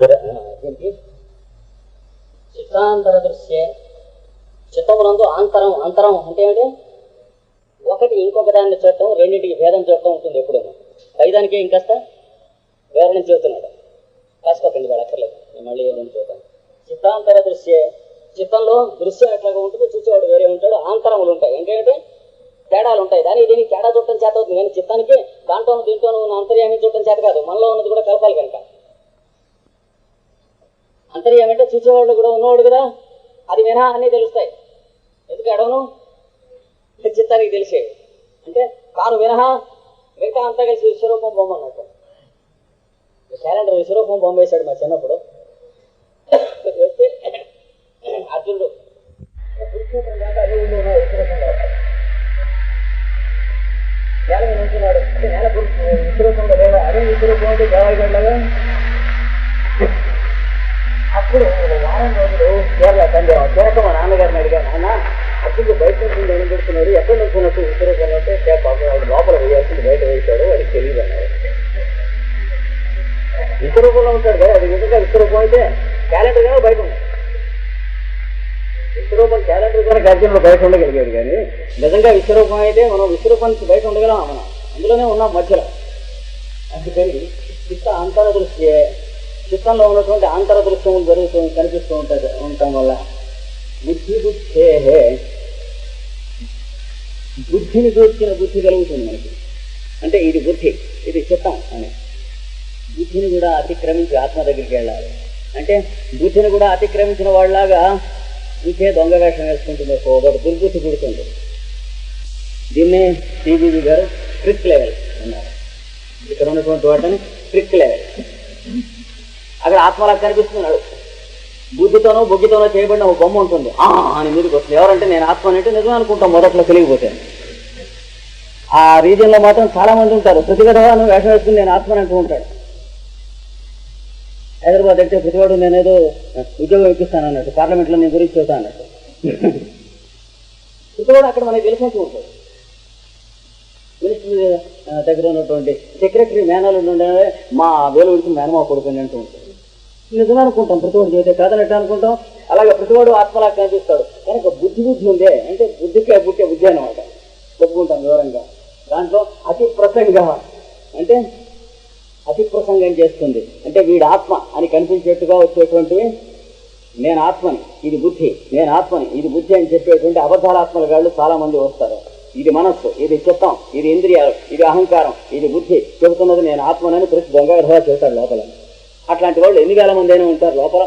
చిత్రాంతర చిత్తాంతర దృశ్యే చిత్తమునందు ఆంతరం అంతరం అంటే ఏమిటి? ఒకటి ఇంకొక దాన్ని చూడటం రెండింటికి భేదం చూడటం ఉంటుంది ఎప్పుడు. పైదానికి ఇంకాస్త వివరణ చెబుతున్నాడు. కాసుకోకండి వాడు అక్కర్లేదు. మళ్ళీ ఏదైనా చూద్దాం. చిత్తాంతర దృశ్యే చిత్తంలో దృశ్యం ఎట్లాగా ఉంటుందో చూసేవాడు వేరే ఉంటాడు ఆంతరములు ఉంటాయి. ఏంటంటే తేడాలు ఉంటాయి. దాని దీనికి తేడా చూడటం చేత అవుతుంది. కానీ చిత్తానికి దాంట్లో దీంట్లో ఉన్న అంతర్యాన్ని చూడటం చేత కాదు. మనలో ఉన్నది కూడా కలపాలి కనుక. అంతర్యామి అంటే చూసేవాళ్ళు కూడా ఉన్నవాడు కదా అది వినా అన్నీ తెలుస్తాయి. ఎందుకు అడవను చిత్తానికి తెలిసే. అంటే తాను వినహా మిగతా అంతా కలిసి విశ్వరూపం బొమ్మ అన్నట్టు. క్యాలెండర్ విశ్వరూపం బొమ్మ వేశాడు మా చిన్నప్పుడు. అప్పుడు బయట నుంచి ఏం పెడుతున్నాడు ఎక్కడ నుంచున్నట్టు విశ్వరూపంలో అంటే లోపల వేయాల్సింది బయట వేశాడు అది తెలియదు అన్నారు. విశ్వరూపంలో ఉంటాడు కదా అది నిజంగా విశ్వరూపం అయితే? క్యాలెండర్ కానీ బయట ఉంది. విశ్వరూపం క్యాలెండర్ కానీ గర్జనలో బయట ఉండగలిగాడు కానీ నిజంగా విశ్వరూపం అయితే మనం విశ్వరూపానికి బయట ఉండగలం మనం. అందులోనే ఉన్నాం మధ్యలో. అందుకని చిత్త అంతర దృష్టియే. చిత్తంలో ఉన్నటువంటి అంతర దృశ్యం జరుగుతూ కనిపిస్తూ ఉంటుంది ఉండటం వల్ల. బుద్ధి బుద్ధే బుద్ధిని కూర్చిన బుద్ధి కలుగుతుంది మనకి. అంటే ఇది బుద్ధి ఇది చిత్తం అని. బుద్ధిని కూడా అతిక్రమించి ఆత్మ దగ్గరికి వెళ్ళాలి. అంటే బుద్ధిని కూడా అతిక్రమించిన వాళ్ళలాగా ఇంకే దొంగ వేషం వేసుకుంటుంది ఒకటి దుర్బుద్ధి పుడుతుంది. దీన్నే టీబీబీ గారు ట్రిక్ లెవెల్ అన్నారు. ఇక్కడ ఉన్నటువంటి వాటిని ట్రిక్ లెవెల్ అక్కడ ఆత్మలా కనిపిస్తున్నాడు. బుద్ధితోనో బుగ్గితోనో చేయబడిన ఒక బొమ్మ ఉంటుంది. ఆ అని మీదకి వస్తుంది. ఎవరంటే నేను ఆత్మ అంటే నిజం అనుకుంటాం మొదట్లో తెలియకపోతే. ఆ రీజియన్లో మాత్రం చాలా మంది ఉంటారు ప్రతిగతవాను వేషం వేసుకుని నేను ఆత్మని అంటూ ఉంటాడు. హైదరాబాద్ అంటే ప్రతివాడు నేనేదో ఉద్యోగం ఇప్పిస్తాను అన్నట్టు పార్లమెంట్లో నేను గురించి చెబుతా అన్నట్టు. ప్రతివాడు అక్కడ మనకి తెలిసినట్టు ఉంటాడు. మినిస్టర్ దగ్గర ఉన్నటువంటి సెక్రటరీ మేనలు ఉండే మా వేలు విడిచి మేనమా కొడుకుని అంటూ ఉంటాడు. నిజం అనుకుంటాం ప్రతివాడు చేస్తే కాదనట్టు అనుకుంటాం? అలాగే ప్రతివాడు ఆత్మలా కనిపిస్తాడు కనుక బుద్ధి బుద్ధి ఉందే అంటే బుద్ధికే బుద్ధి బుద్ధి అనమాట చెప్పుకుంటాం వివరంగా. దాంట్లో అతి ప్రసంగ. అంటే అతి ప్రసంగం చేస్తుంది? అంటే వీడి ఆత్మ అని కనిపించేట్టుగా వచ్చేటువంటివి నేను ఆత్మని ఇది బుద్ధి నేను ఆత్మని ఇది బుద్ధి అని చెప్పేటువంటి అబద్ధాల వాళ్ళు చాలామంది చాలా మంది వస్తారు. ఇది మనస్సు ఇది చిత్తం ఇది ఇంద్రియాలు ఇది అహంకారం ఇది బుద్ధి. చెబుతున్నది నేను ఆత్మనని ప్రతి దొంగ చెబుతాడు లోపల. అట్లాంటి వాళ్ళు ఎన్ని వేల మంది అయినా ఉంటారు లోపల?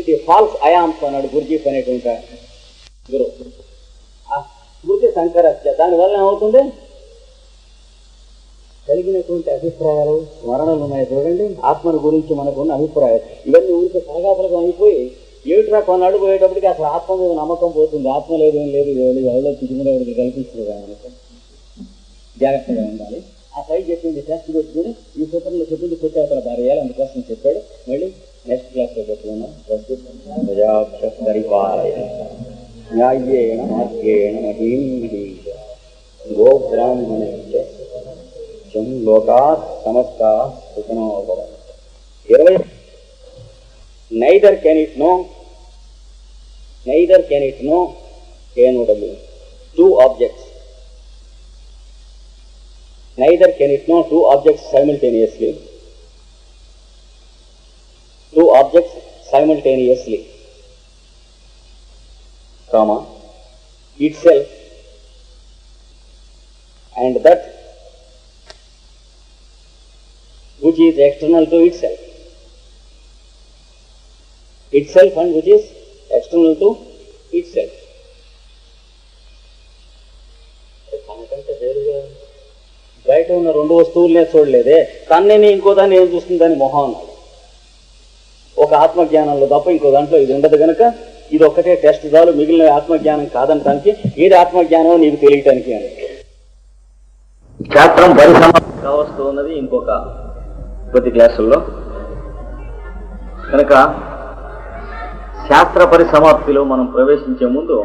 ఇది ఫాల్స్ అయామ్స్ అన్నాడు గురుజీఫ్ అనేటువంటి గురు. గురువు ఆ స్మృతి సంకరస్య దానివల్ల ఏమవుతుంది? కలిగినటువంటి అభిప్రాయాలు స్మరణలు ఉన్నాయి చూడండి. ఆత్మను గురించి మనకున్న అభిప్రాయాలు. ఇవన్నీ ఊరికి సలగాపలకం అయిపోయి ఏమిట్రా కొన్నాడు పోయేటప్పటికి అసలు ఆత్మ మీద నమ్మకం పోతుంది. ఆత్మ లేదు ఏం లేదు ఎవరు ఎవరో తిరుగునేవాడికి కల్పించదు జాగ్రత్తగా ఉండాలి. ఆ పై చెప్పింది టెస్ట్ పెట్టుకుని ఈ సూత్రంలో చెప్పింది కొట్టి అవతల భార్యాలు అందుకోసం చెప్పాడు మళ్ళీ నెక్స్ట్ క్లాస్ లో పెట్టుకున్నాం పరిపాలయ న్యాయేణ మార్గేణ మహీం గో బ్రాహ్మణ జం లోకా సమస్త సుఖనో ఇరవై neither can it no neither can it no కేనోడబుల్ two objects neither can it know two objects simultaneously. Two objects simultaneously, comma, itself and that which is external to itself. Itself and which is external to itself. బయట ఉన్న రెండు వస్తువులనే చూడలేదే. తన్నేని ఇంకో దాన్ని ఏం చూస్తుందని మొహం అన్నాడు. ఒక ఆత్మజ్ఞానంలో తప్ప ఇంకో దాంట్లో ఇది ఉండదు కనుక ఇది ఒక్కటే టెస్ట్ చాలు. మిగిలిన ఆత్మజ్ఞానం కాదనటానికి ఏది ఆత్మజ్ఞానం నీకు తెలియటానికి అని. శాస్త్రం పరిసమాప్తి కావస్తూ ఉన్నది ఇంకొక కొద్ది క్లాసుల్లో కనుక శాస్త్ర పరిసమాప్తిలో మనం ప్రవేశించే ముందు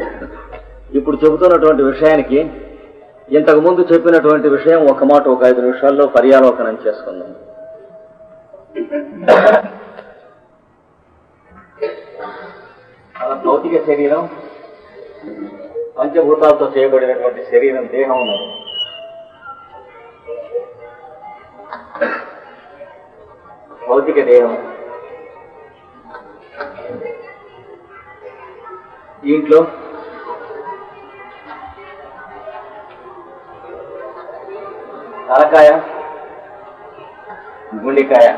ఇప్పుడు చెబుతున్నటువంటి విషయానికి ఇంతకు ముందు చెప్పినటువంటి విషయం ఒక మాట ఒక ఐదు నిమిషాల్లో పర్యాలోకనం చేసుకుందాం. భౌతిక శరీరం పంచభూతాలతో చేయబడినటువంటి శరీరం దేహం భౌతిక దేహం. దీంట్లో తలకాయ గుండెకాయ.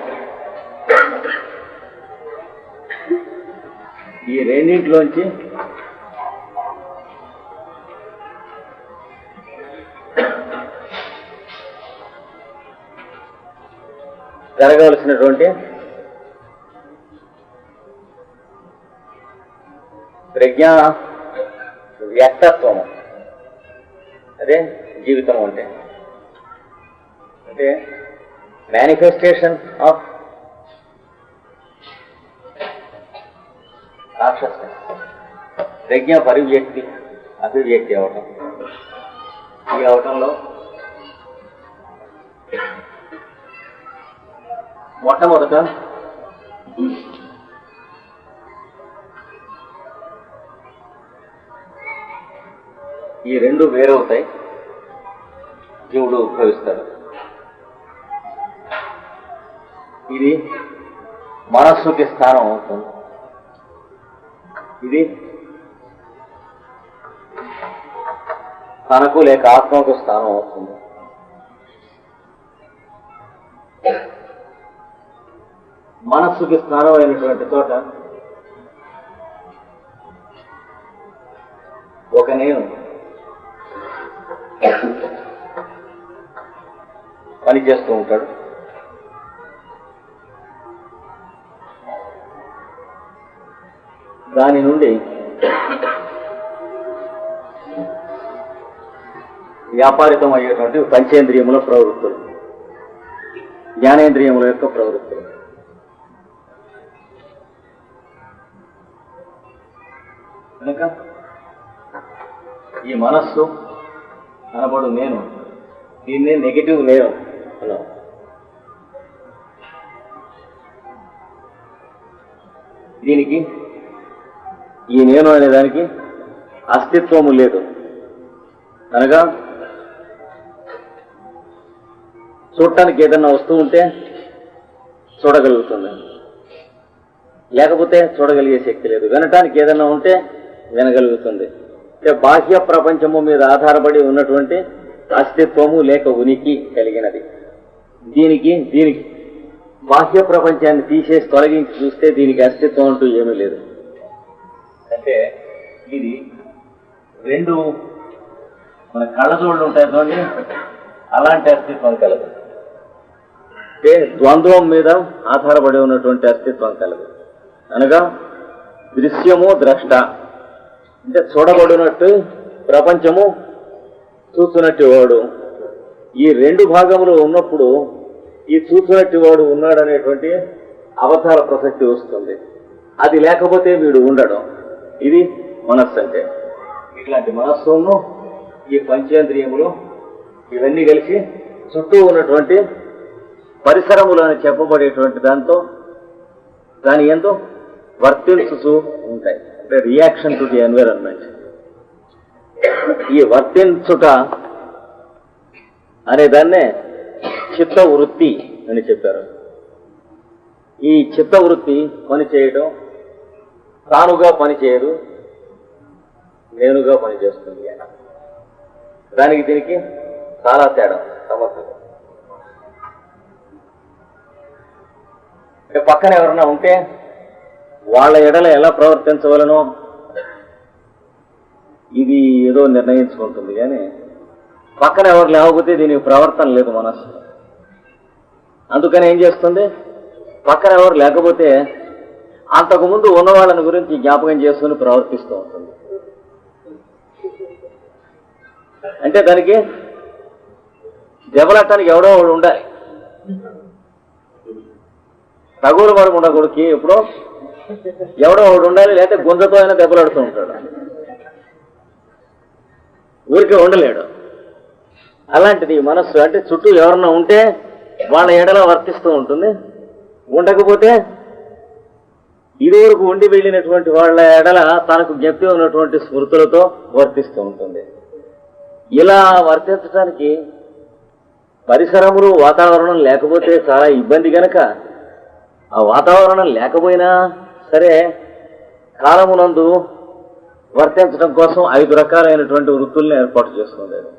ఈ రెండింటిలోంచి జరగవలసినటువంటి ప్రజ్ఞా వ్యక్తత్వము. అదే జీవితం అంటే. అంటే మేనిఫెస్టేషన్ ఆఫ్ కాన్షియస్నెస్ ప్రజ్ఞ పరివ్యక్తి అభివ్యక్తి అవటం. ఈ అవటంలో మొట్టమొదట ఈ రెండు వేరవుతాయి. జీవుడు ఉద్భవిస్తాడు. ఇది మనస్సుకి స్థానం అవుతుంది. ఇది తనకు లేక ఆత్మకు స్థానం అవుతుంది. మనస్సుకి స్థానం అయినటువంటి చోట ఒక నేను పని చేస్తూ ఉంటాడు. దాని నుండి వ్యాపారితం అయ్యేటువంటి పంచేంద్రియముల ప్రవృత్తులు. జ్ఞానేంద్రియముల యొక్క ప్రవృత్తులు. కనుక ఈ మనస్సు అనబడు నేను దీన్నే నెగిటివ్ లేవు అన్నాం దీనికి ఈ నేను అనే దానికి అస్తిత్వము లేదు. అనగా చూడటానికి ఏదన్నా వస్తువు ఉంటే చూడగలుగుతుంది. లేకపోతే చూడగలిగే శక్తి లేదు. వినటానికి ఏదన్నా ఉంటే వినగలుగుతుంది. అంటే బాహ్య ప్రపంచము మీద ఆధారపడి ఉన్నటువంటి అస్తిత్వము లేక ఉనికి కలిగినది. దీనికి దీనికి బాహ్య ప్రపంచాన్ని తీసేసి తొలగించి చూస్తే దీనికి అస్తిత్వం అంటూ ఏమీ లేదు. అంటే ఇది రెండు మన కళ్ళజోళ్ళు ఉంటాయి చూడండి. అలాంటి అస్తిత్వం కలదు. అంటే ద్వంద్వం మీద ఆధారపడి ఉన్నటువంటి అస్తిత్వం కలదు. అనగా దృశ్యము ద్రష్ట. అంటే చూడబడినట్టు ప్రపంచము చూస్తున్నట్టు వాడు. ఈ రెండు భాగములు ఉన్నప్పుడు ఈ చూస్తున్నట్టు వాడు ఉన్నాడనేటువంటి అవతార ప్రసక్తి వస్తుంది. అది లేకపోతే వీడు ఉండడం. ఇది మనస్సు అంటే ఇట్లాంటి మనస్సును ఈ పంచేంద్రియములు ఇవన్నీ కలిసి చుట్టూ ఉన్నటువంటి పరిసరములు అని చెప్పబడేటువంటి దాంతో దాని ఎంతో వర్తించుతూ ఉంటాయి. అంటే రియాక్షన్ టు ది ఎన్విరాన్మెంట్ ఈ వర్తించుట అనే దాన్నే చిత్త వృత్తి అని చెప్పారు. ఈ చిత్త వృత్తి పని చేయడం తానుగా పనిచేయదు నేనుగా పనిచేస్తుంది ఆయన దానికి దీనికి చాలా తేడా సమర్థత. పక్కన ఎవరన్నా ఉంటే వాళ్ళ ఎడల ఎలా ప్రవర్తించవలనో ఇది ఏదో నిర్ణయించుకుంటుంది కానీ పక్కన ఎవరు లేకపోతే దీనికి ప్రవర్తన లేదు మనస్సు. అందుకని ఏం చేస్తుంది? పక్కన ఎవరు లేకపోతే అంతకుముందు ఉన్న వాళ్ళని గురించి జ్ఞాపకం చేసుకుని ప్రవర్తిస్తూ ఉంటుంది. అంటే దానికి దెబ్బలట్టడానికి ఎవడో వాడు ఉండాలి. తగులు మరుగు ఉండకూడకి ఎప్పుడో? ఎవడో ఒకడు ఉండాలి లేకపోతే గుంజతో అయినా దెబ్బలాడుతూ ఉంటాడు. ఊరికే ఉండలేడు. అలాంటిది మనస్సు అంటే చుట్టూ ఎవరన్నా ఉంటే వాళ్ళ ఎడలా వర్తిస్తూ ఉంటుంది. ఉండకపోతే ఇదివరకు ఉండి వెళ్ళినటువంటి వాళ్ళ ఎడల తనకు జ్ఞప్తి ఉన్నటువంటి స్మృతులతో వర్తిస్తూ ఉంటుంది. ఇలా వర్తించడానికి పరిసరములు వాతావరణం లేకపోతే చాలా ఇబ్బంది గనక ఆ వాతావరణం లేకపోయినా సరే కాలమునందు వర్తించడం కోసం ఐదు రకాలైనటువంటి వృత్తుల్ని ఏర్పాటు చేసుకుంటారు